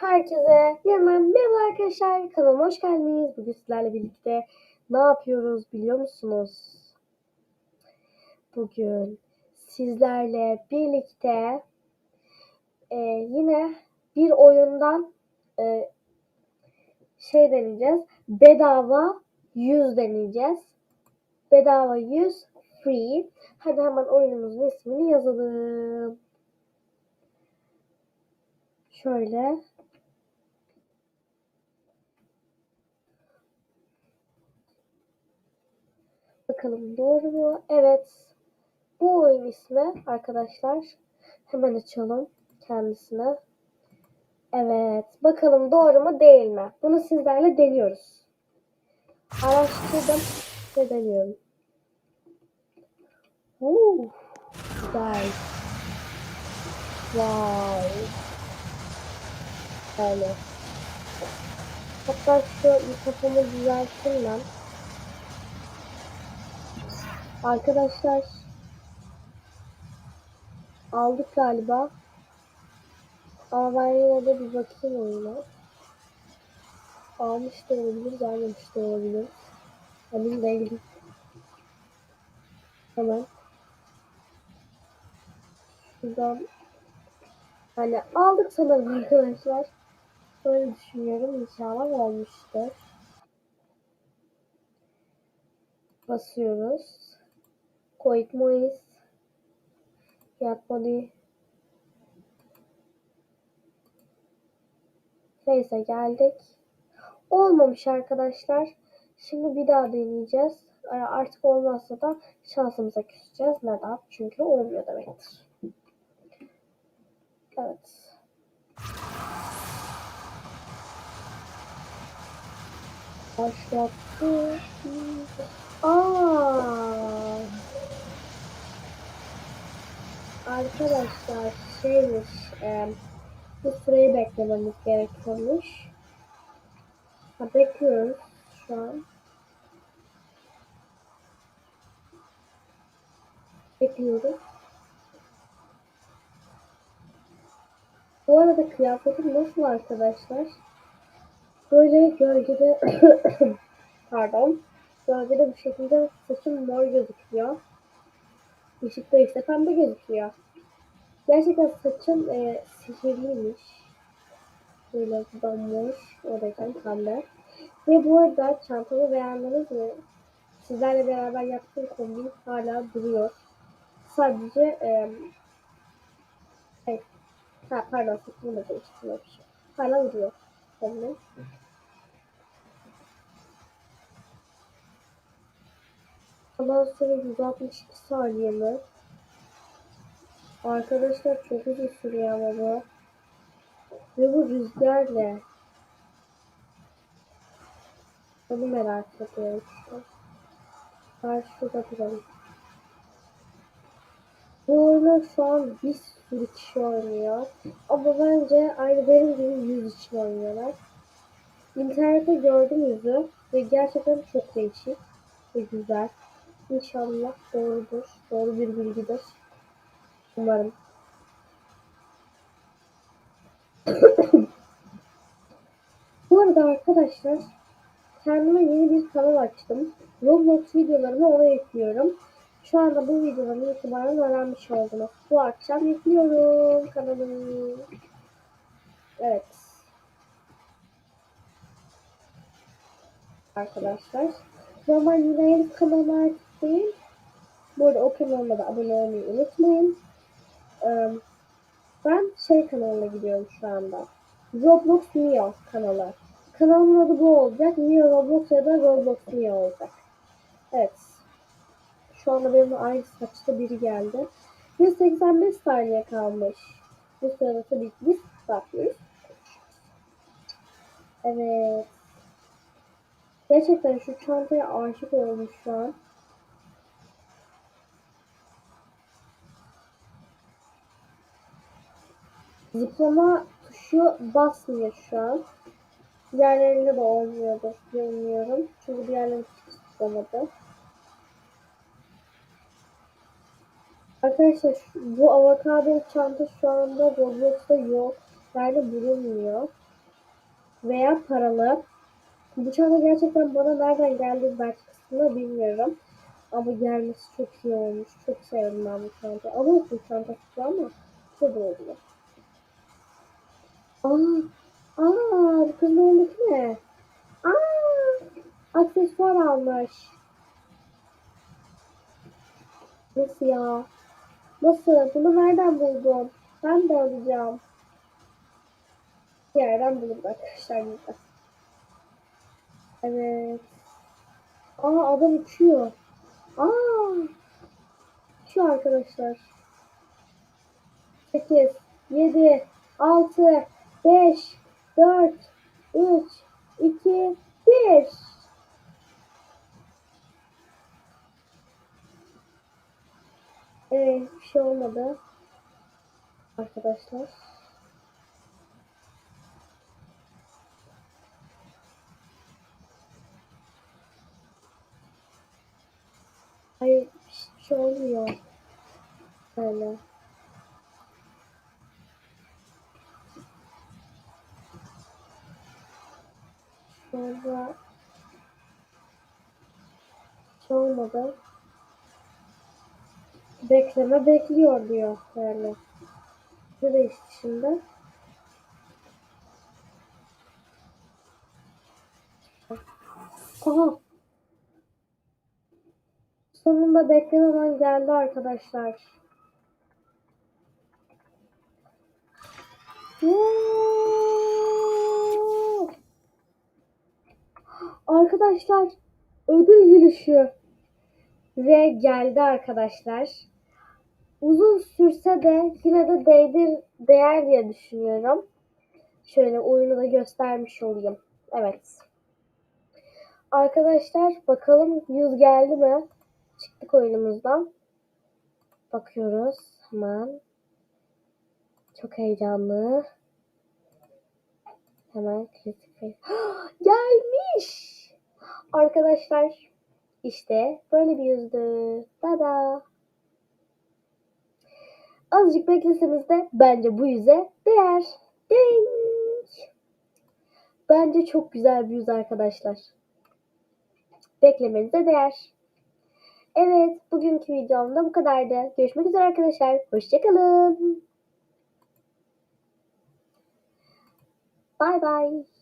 Herkese yeniden merhaba arkadaşlar. Kanalıma hoş geldiniz. Bugün sizlerle birlikte ne yapıyoruz biliyor musunuz? Bugün sizlerle birlikte e, yine bir oyundan e, şey deneyeceğiz. Bedava 100 deneyeceğiz. Bedava 100 free. Hadi hemen oyunumuzun ismini yazalım. Şöyle Bakalım doğru mu? Evet. Bu oyun ismi arkadaşlar. Hemen açalım kendisine. Evet. Bakalım doğru mu değil mi? Bunu sizlerle deniyoruz. Araştırdım ve deniyorum. Uh, güzel. Wow. Böyle. Hatta şu mikrofonu düzelteyim ben. Arkadaşlar aldık galiba. Ama ben yine de bir bakayım oyuna. Almış da olabilir, gelmemiş de olabilir. Emin değilim. Hemen. Şuradan hani aldık sanırım arkadaşlar. Böyle düşünüyorum. İnşallah olmuştur. Basıyoruz. Koyutmayız. Yapmadı. Neyse geldik. Olmamış arkadaşlar. Şimdi bir daha deneyeceğiz. Artık olmazsa da şansımıza küseceğiz. Neden? Çünkü olmuyor demektir. Evet. Başlattı. Aa. Arkadaşlar şeymiş e, bu süreyi beklememiz gerekiyormuş. Ha, bekliyoruz şu an. Bekliyoruz. Bu arada kıyafetim nasıl arkadaşlar? Böyle gölgede pardon gölgede bu şekilde saçım mor gözüküyor. Işıkta ise pembe gözüküyor. Gerçekten saçım e, sihirliymiş. Böyle donmuş. Oradayken pembe. Ve bu arada çantamı beğendiniz mi? Sizlerle beraber yaptığım kombin hala duruyor. Sadece e, şey, ha, pardon saçımı da değiştirmek şey. Hala duruyor kombin. Ondan sonra 162 saniye mi? Arkadaşlar çok uzun sürüyor ama bu. Ve bu rüzgar ne? Onu merak ediyorum şu an. Karşıda duralım. Bu oyunu şu an bir sürü kişi oynuyor. Ama bence aynı benim gibi yüz için oynuyorlar. İnternette gördüm yüzü ve gerçekten çok değişik ve güzel. İnşallah doğrudur. Doğru bir bilgidir. Umarım. Bu arada arkadaşlar kendime yeni bir kanal açtım. Roblox videolarımı ona yüklüyorum. Şu anda bu videoların itibaren öğrenmiş oldunuz. Bu akşam yüklüyorum kanalımı. Evet. Arkadaşlar. Normal yine kanalıma değil. Bu arada o kanalıma da abone olmayı unutmayın. Ben şey kanalına gidiyorum şu anda. Roblox Neo kanalı. Kanalımın adı bu olacak. Neo Roblox ya da Roblox Neo olacak. Evet. Şu anda benim aynı saçta biri geldi. 185 saniye kalmış. Bu sırada bir biz bakıyoruz. Evet. Gerçekten şu çantaya aşık olmuş şu an. Zıplama tuşu basmıyor şu an. Diğerlerinde de olmuyordur bilmiyorum. Çünkü diğerlerinde zıplamadı. Arkadaşlar bu avokado çanta şu anda Roblox'ta yok. Yani bulunmuyor. veya paralı. Bu çanta gerçekten bana nereden geldi ben kısmını bilmiyorum. Ama gelmesi çok iyi olmuş. Çok sevdim ben bu çantayı. Ama bu ama çok da. Aa, aa, bu ne? Aa, aksesuar almış. Nasıl ya? Nasıl? Bunu nereden buldun? Ben de alacağım. Bir yerden bulurum arkadaşlar burada. Evet. Aa adam uçuyor. Aa. Uçuyor arkadaşlar. 8, 7, 6, 5, 4, 3, 2, 1. Evet, bir şey olmadı. Arkadaşlar. Hayır, bir şey olmuyor. Böyle. Hiç olmadı. Bekleme bekliyor diyor yani. Ne değişti şimdi? Aha. Sonunda beklenen geldi arkadaşlar. Woo! Arkadaşlar ödül gülüşü ve geldi arkadaşlar. Uzun sürse de yine de değdir, değer diye düşünüyorum. Şöyle oyunu da göstermiş olayım. Evet. Arkadaşlar bakalım 100 geldi mi? Çıktık oyunumuzdan. Bakıyoruz hemen. Çok heyecanlı. Hemen kritik. Gelmiş. Arkadaşlar işte böyle bir yüzdü. Tada. Azıcık bekleseniz de bence bu yüze değer. Ding. Bence çok güzel bir yüz arkadaşlar. Beklemenize değer. Evet, bugünkü videomda bu kadardı. Görüşmek üzere arkadaşlar. Hoşçakalın. Bye bye.